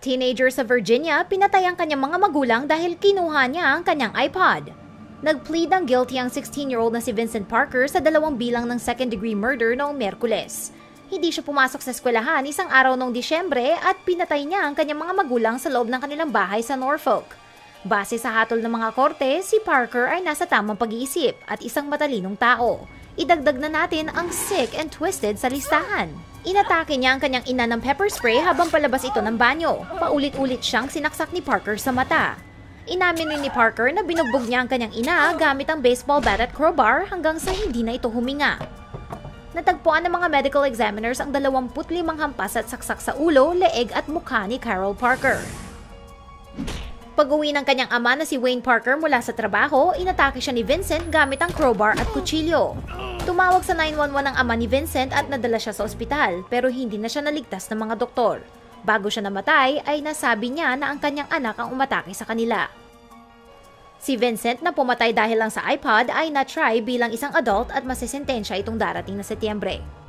Teenager sa Virginia, pinatay ang kanyang mga magulang dahil kinuha niya ang kanyang iPod. Nag-plead ng guilty ang 16-year-old na si Vincent Parker sa dalawang bilang ng second-degree murder noong Merkules. Hindi siya pumasok sa eskwelahan isang araw noong Disyembre at pinatay niya ang kanyang mga magulang sa loob ng kanilang bahay sa Norfolk. Base sa hatol ng mga korte, si Parker ay nasa tamang pag-iisip at isang matalinong tao. Idagdag na natin ang sick and twisted sa listahan. Inatake niya ang kanyang ina ng pepper spray habang palabas ito ng banyo. Paulit-ulit siyang sinaksak ni Parker sa mata. Inamin ni Parker na binugbog niya ang kanyang ina gamit ang baseball bat at crowbar hanggang sa hindi na ito huminga. Natagpuan ng mga medical examiners ang 25 hampas at saksak sa ulo, leeg at mukha ni Carol Parker. Pag-uwi ng kanyang ama na si Wayne Parker mula sa trabaho, inatake siya ni Vincent gamit ang crowbar at kutsilyo. Tumawag sa 911 ang ama ni Vincent at nadala siya sa ospital pero hindi na siya naligtas ng mga doktor. Bago siya namatay ay nasabi niya na ang kanyang anak ang umatake sa kanila. Si Vincent na pumatay dahil lang sa iPod ay na-try bilang isang adult at masisentensya itong darating na Setyembre.